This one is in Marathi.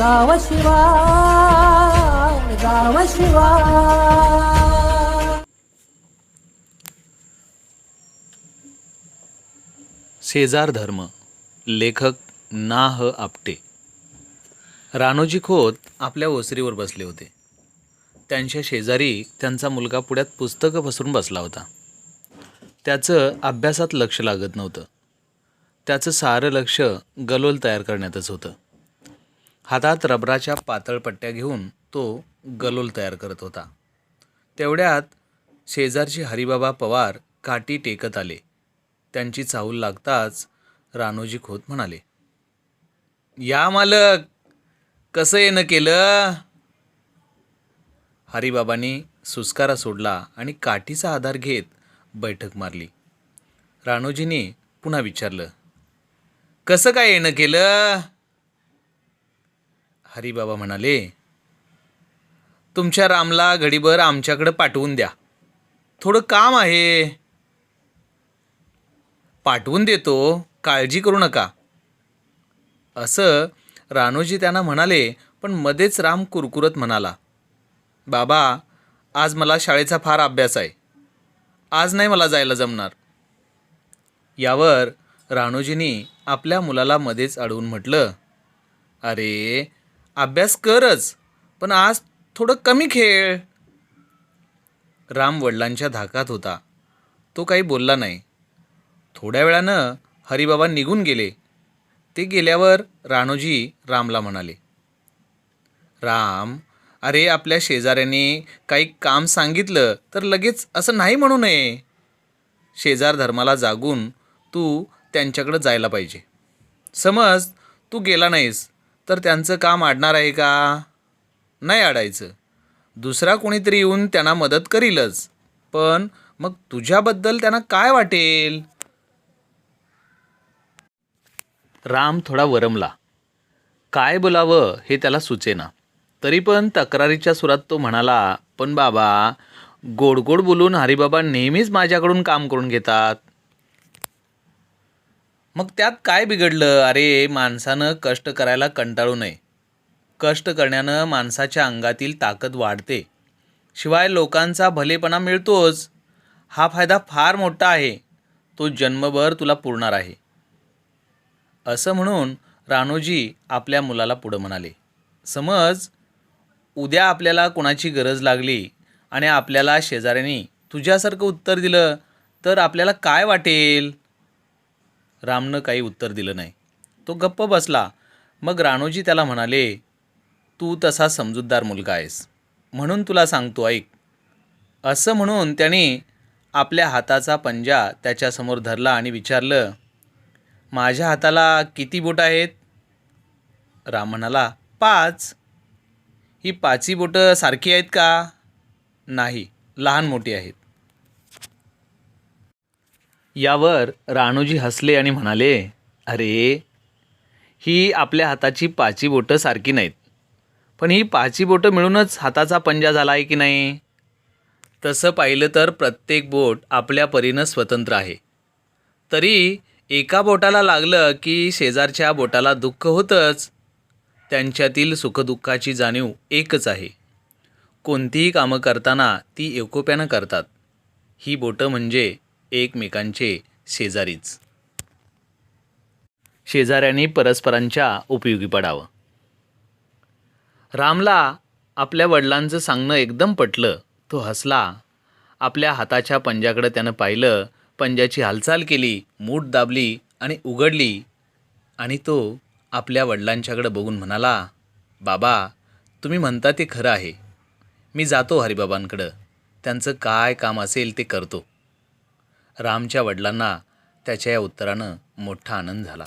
गाव शिवार गाव शिवार शेजार धर्म लेखक ना ह आपटे. रानोजी खोत आपल्या ओसरीवर बसले होते. त्यांच्या शेजारी त्यांचा मुलगा पुढ्यात पुस्तकं पसरून बसला होता. त्याचं अभ्यासात लक्ष लागत नव्हतं. त्याचं सारं लक्ष गलोल तयार करण्यातच होतं. हातात रबराच्या पातळ पट्ट्या घेऊन तो गलोल तयार करत होता. तेवढ्यात शेजारचे हरिबाबा पवार काठी टेकत आले. त्यांची चाहूल लागताच रानोजी खोत म्हणाले या मालक कसं येणं केलं? हरिबाबांनी सुस्कारा सोडला आणि काठीचा आधार घेत बैठक मारली. राणोजीने पुन्हा विचारलं कसं काय येणं केलं? हरिबाबा म्हणाले तुमच्या रामला घडीभर आमच्याकडं पाठवून द्या. थोडं काम आहे. पाठवून देतो काळजी करू नका. असं रानोजी त्यांना म्हणाले पण मध्येच राम कुरकुरत म्हणाला बाबा आज मला शाळेचा फार अभ्यास आहे. आज नाही मला जायला जमणार. यावर राणूजींनी आपल्या मुलाला मध्येच अडवून म्हटलं अरे अभ्यास करच पण आज थोडं कमी खेळ. राम वडिलांच्या धाकात होता. तो काही बोलला नाही. थोड्या वेळानं हरिबाबा निघून गेले. ते गेल्यावर राणोजी रामला म्हणाले राम अरे आपल्या शेजाऱ्याने काही काम सांगितलं तर लगेच असं नाही म्हणू नये. शेजार धर्माला जागून तू त्यांच्याकडं जायला पाहिजे. समज तू गेला नाहीस तर त्यांचं काम अडणार आहे का? नाही अडायचं दुसरा कोणीतरी येऊन त्यांना मदत करीलच. पण मग तुझ्याबद्दल त्यांना काय वाटेल? राम थोडा वरमला. काय बोलावं हे त्याला सुचेना. तरी पण तक्रारीच्या सुरात तो म्हणाला पण बाबा गोड गोड बोलून हरिबाबा नेहमीच माझ्याकडून काम करून घेतात. मग त्यात काय बिघडलं? अरे माणसानं कष्ट करायला कंटाळू नये. कष्ट करण्यानं माणसाच्या अंगातील ताकद वाढते. शिवाय लोकांचा भलेपणा मिळतोच. हा फायदा फार मोठा आहे. तो जन्मभर तुला पुरणार आहे. असं म्हणून राणोजी आपल्या मुलाला पुढं म्हणाले. समज उद्या आपल्याला कोणाची गरज लागली आणि आपल्याला शेजाऱ्यांनी तुझ्यासारखं उत्तर दिलं तर आपल्याला काय वाटेल? रामनं काही उत्तर दिलं नाही. तो गप्प बसला. मग राणोजी त्याला म्हणाले तू तसा समजूतदार मुलगा आहेस. म्हणून तुला सांगतो ऐक. असं म्हणून त्याने आपल्या हाताचा पंजा त्याच्यासमोर धरला आणि विचारलं माझ्या हाताला किती बोटं आहेत? राम म्हणाला पाच. ही पाची बोटं सारखी आहेत का? नाही लहान मोठी आहेत. यावर राणोजी हसले आणि म्हणाले अरे ही आपल्या हाताची पाची बोटं सारखी नाहीत. पण ही पाची बोटं मिळूनच हाताचा पंजा झाला आहे की नाही? तसं पाहिलं तर प्रत्येक बोट आपल्या परीनं स्वतंत्र आहे. तरी एका बोटाला लागलं की शेजारच्या बोटाला दुःख होतंच. त्यांच्यातील सुखदुःखाची जाणीव एकच आहे. कोणतीही कामं करताना ती एकोप्यानं करतात. ही बोटं म्हणजे एकमेकांचे शेजारीच. शेजाऱ्यांनी परस्परांच्या उपयोगी पडावं. रामला आपल्या वडिलांचं सांगणं एकदम पटलं. तो हसला. आपल्या हाताच्या पंजाकडं त्यानं पाहिलं. पंजाची हालचाल केली. मूठ दाबली आणि उघडली. आणि तो आपल्या वडिलांच्याकडं बघून म्हणाला बाबा तुम्ही म्हणता ते खरं आहे. मी जातो हरिबाबांकडं. त्यांचं काय काम असेल ते करतो. रामच्या वडिलांना त्याच्या या उत्तरानं मोठा आनंद झाला.